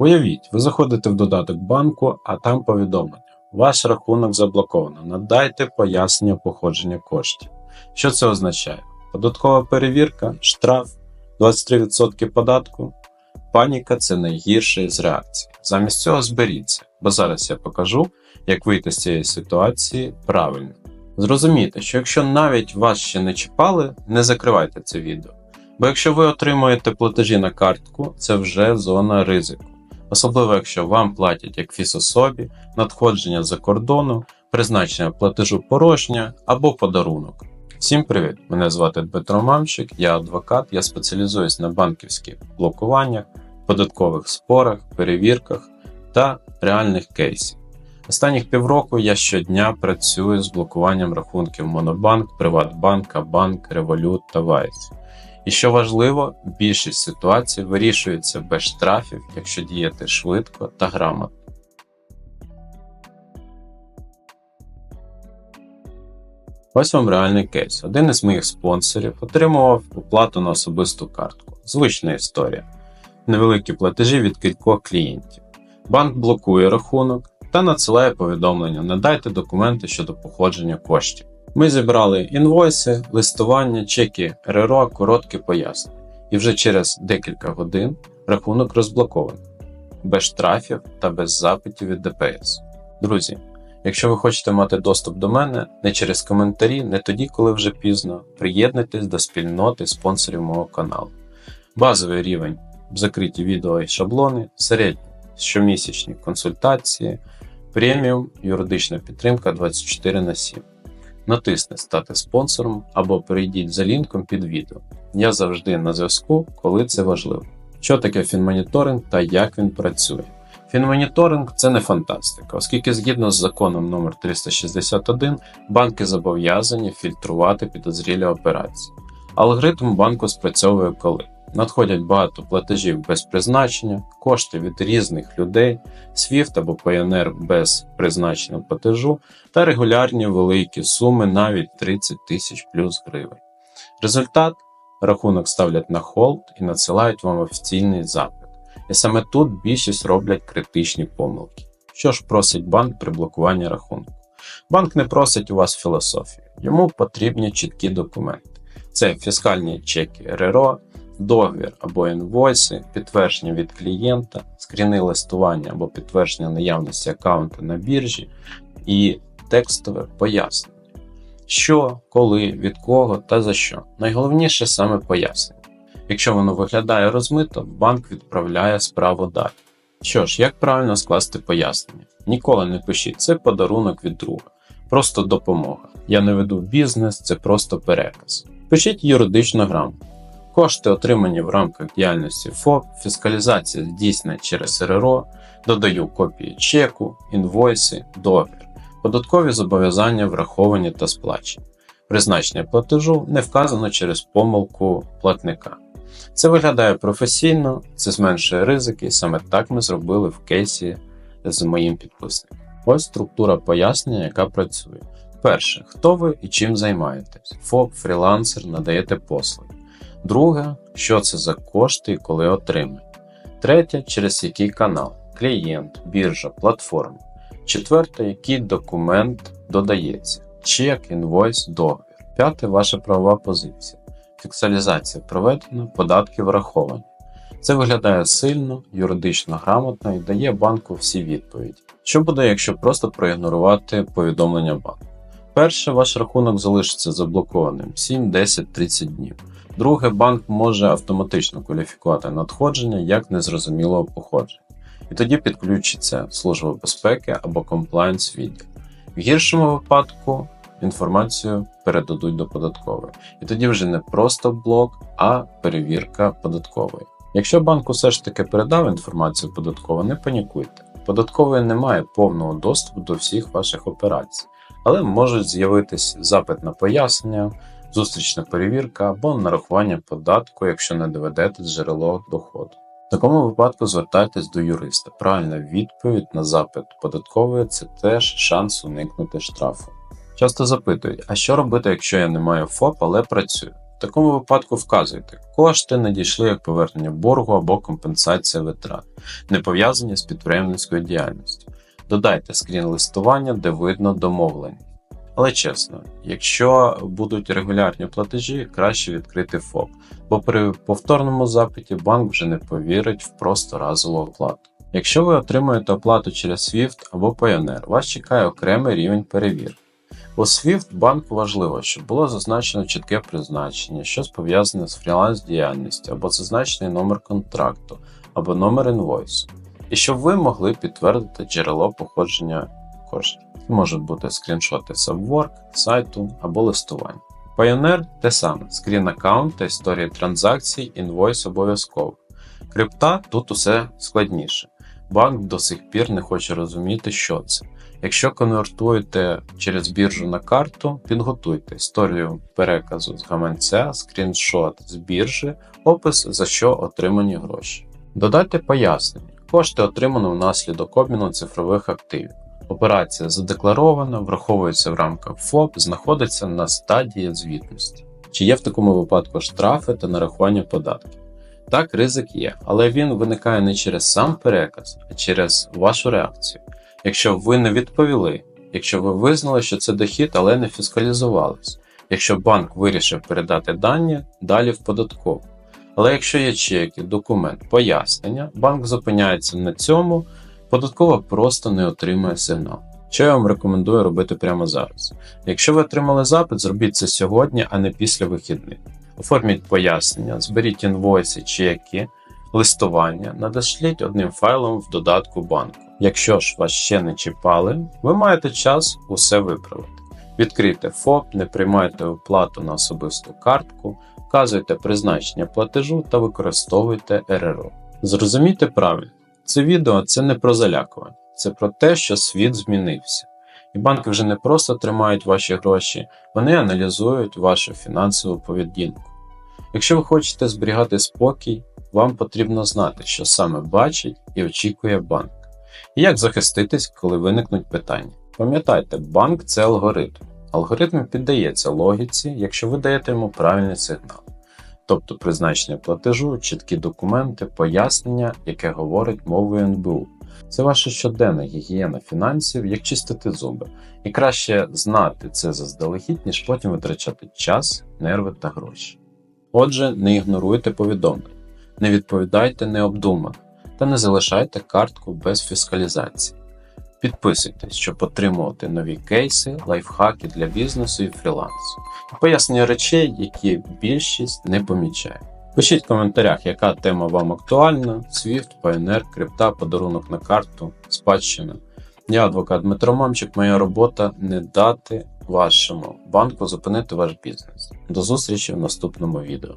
Уявіть, ви заходите в додаток банку, а там повідомлення. Ваш рахунок заблоковано. Надайте пояснення походження коштів. Що це означає? Податкова перевірка, штраф, 23% податку. Паніка це найгірша із реакцій. Замість цього зберіться, бо зараз я покажу, як вийти з цієї ситуації правильно. Зрозумійте, що якщо навіть вас ще не чіпали, не закривайте це відео. Бо якщо ви отримуєте платежі на картку, це вже зона ризику. Особливо якщо вам платять як фізособі, надходження за кордону, призначення платежу порожня або подарунок. Всім привіт! Мене звати Дмитро Мамчик, я адвокат, я спеціалізуюсь на банківських блокуваннях, податкових спорах, перевірках та реальних кейсів. Останніх півроку я щодня працюю з блокуванням рахунків Монобанк, Приватбанк, Абанк, Revolut та Wise. І що важливо, більшість ситуацій вирішується без штрафів, якщо діяти швидко та грамотно. Ось вам реальний кейс. Один із моїх спонсорів отримував оплату на особисту картку. Звична історія. Невеликі платежі від кількох клієнтів. Банк блокує рахунок та надсилає повідомлення: надайте документи щодо походження коштів. Ми зібрали інвойси, листування, чеки РРО, короткі пояснення. І вже через декілька годин рахунок розблокований, без штрафів та без запитів від ДПС. Друзі, якщо ви хочете мати доступ до мене не через коментарі, не тоді, коли вже пізно, приєднуйтесь до спільноти спонсорів мого каналу. Базовий рівень закриті відео і шаблони, середній щомісячні консультації, преміум, юридична підтримка 24 на 7. Натисни Стати спонсором або перейдіть за лінком під відео. Я завжди на зв'язку, коли це важливо. Що таке фінмоніторинг та як він працює? Фінмоніторинг це не фантастика, оскільки згідно з законом номер 361 банки зобов'язані фільтрувати підозрілі операції. Алгоритм банку спрацьовує коли надходять багато платежів без призначення, кошти від різних людей, SWIFT або PNR без призначення платежу та регулярні великі суми навіть 30 тисяч плюс гривень. Результат рахунок ставлять на холд і надсилають вам офіційний запит. І саме тут більшість роблять критичні помилки. Що ж просить банк при блокуванні рахунку? Банк не просить у вас філософію, йому потрібні чіткі документи. Це фіскальні чеки РРО, договір або інвойси, підтвердження від клієнта, скріни листування або підтвердження наявності аккаунту на біржі і текстове пояснення. Що, коли, від кого та за що. Найголовніше саме пояснення. Якщо воно виглядає розмито, банк відправляє справу далі. Що ж, як правильно скласти пояснення? Ніколи не пишіть, це подарунок від друга, просто допомога. Я не веду бізнес, це просто переказ. Пишіть юридично грамотно. Кошти, отримані в рамках діяльності ФОП, фіскалізація здійснена через РРО, додаю копії чеку, інвойси, договір, податкові зобов'язання враховані та сплачені. Призначення платежу не вказано через помилку платника. Це виглядає професійно, це зменшує ризики, саме так ми зробили в кейсі з моїм підписником. Ось структура пояснення, яка працює. Перше, хто ви і чим займаєтесь? ФОП, фрілансер, надаєте послуги. Друге, що це за кошти і коли отримані. Третє, через який канал, клієнт, біржа, платформа. Четверте, який документ додається, чек, інвойс, договір. П'яте, ваша правова позиція. Фіксалізація проведена, податки враховані. Це виглядає сильно, юридично грамотно і дає банку всі відповіді. Що буде, якщо просто проігнорувати повідомлення банку? Перше, ваш рахунок залишиться заблокованим 7, 10, 30 днів. Друге, банк може автоматично кваліфікувати надходження як незрозумілого походження. І тоді підключиться Служба безпеки або комплайнс відділ. В гіршому випадку інформацію передадуть до податкової. І тоді вже не просто блок, а перевірка податкової. Якщо банк усе ж таки передав інформацію податкову, не панікуйте. Податкової немає повного доступу до всіх ваших операцій, але можуть з'явитись запит на пояснення, зустрічна перевірка або нарахування податку, якщо не доведете джерело доходу. В такому випадку звертайтесь до юриста. Правильна відповідь на запит податкової це теж шанс уникнути штрафу. Часто запитують, а що робити, якщо я не маю ФОП, але працюю? В такому випадку вказуйте, кошти надійшли як повернення боргу або компенсація витрат, не пов'язані з підприємницькою діяльністю. Додайте скрін листування, де видно домовлення. Але чесно, якщо будуть регулярні платежі, краще відкрити ФОП, бо при повторному запиті банк вже не повірить в просто разову оплату. Якщо ви отримуєте оплату через SWIFT або Payoneer, вас чекає окремий рівень перевірки. У SWIFT банку важливо, щоб було зазначено чітке призначення, щось пов'язане з фріланс діяльністю або зазначений номер контракту або номер інвойсу, і щоб ви могли підтвердити джерело походження Це можуть бути скріншоти Subwork, сайту або листування. Payoneer те саме: скрін аккаунт та історії транзакцій, інвойс обов'язково. Крипта тут усе складніше. Банк до сих пір не хоче розуміти, що це. Якщо конвертуєте через біржу на карту, підготуйте історію переказу з гаманця, скріншот з біржі, опис за що отримані гроші. Додайте пояснення. Кошти отримано внаслідок обміну цифрових активів. Операція задекларована, враховується в рамках ФОП, знаходиться на стадії звітності. Чи є в такому випадку штрафи та нарахування податків? Так, ризик є, але він виникає не через сам переказ, а через вашу реакцію. Якщо ви не відповіли, якщо ви визнали, що це дохід, але не фіскалізувались, якщо банк вирішив передати дані далі в податкову. Але якщо є чеки, документ, пояснення, банк зупиняється на цьому, податкова просто не отримує сигнал. Що я вам рекомендую робити прямо зараз? Якщо ви отримали запит, зробіть це сьогодні, а не після вихідних. Оформіть пояснення, зберіть інвойси, чеки, листування, надошліть одним файлом в додатку банку. Якщо ж вас ще не чіпали, ви маєте час усе виправити. Відкрийте ФОП, не приймайте оплату на особисту картку, вказуйте призначення платежу та використовуйте РРО. Зрозумійте правильно, це відео це не про залякування, це про те, що світ змінився. І банки вже не просто тримають ваші гроші, вони аналізують вашу фінансову поведінку. Якщо ви хочете зберігати спокій, вам потрібно знати, що саме бачить і очікує банк. І як захиститись, коли виникнуть питання. Пам'ятайте, банк це алгоритм. Алгоритм піддається логіці, якщо ви даєте йому правильний сигнал, тобто призначення платежу, чіткі документи, пояснення, яке говорить мовою НБУ. Це ваша щоденна гігієна фінансів, як чистити зуби. І краще знати це заздалегідь, ніж потім витрачати час, нерви та гроші. Отже, не ігноруйте повідомлень, не відповідайте необдумано та не залишайте картку без фіскалізації. Підписуйтесь, щоб отримувати нові кейси, лайфхаки для бізнесу і фрілансу, пояснення речей, які більшість не помічає. Пишіть в коментарях, яка тема вам актуальна: Swift, Pioneer, крипта, подарунок на карту, спадщина. Я адвокат Дмитро Мамчик, моя робота не дати вашому банку зупинити ваш бізнес. До зустрічі в наступному відео.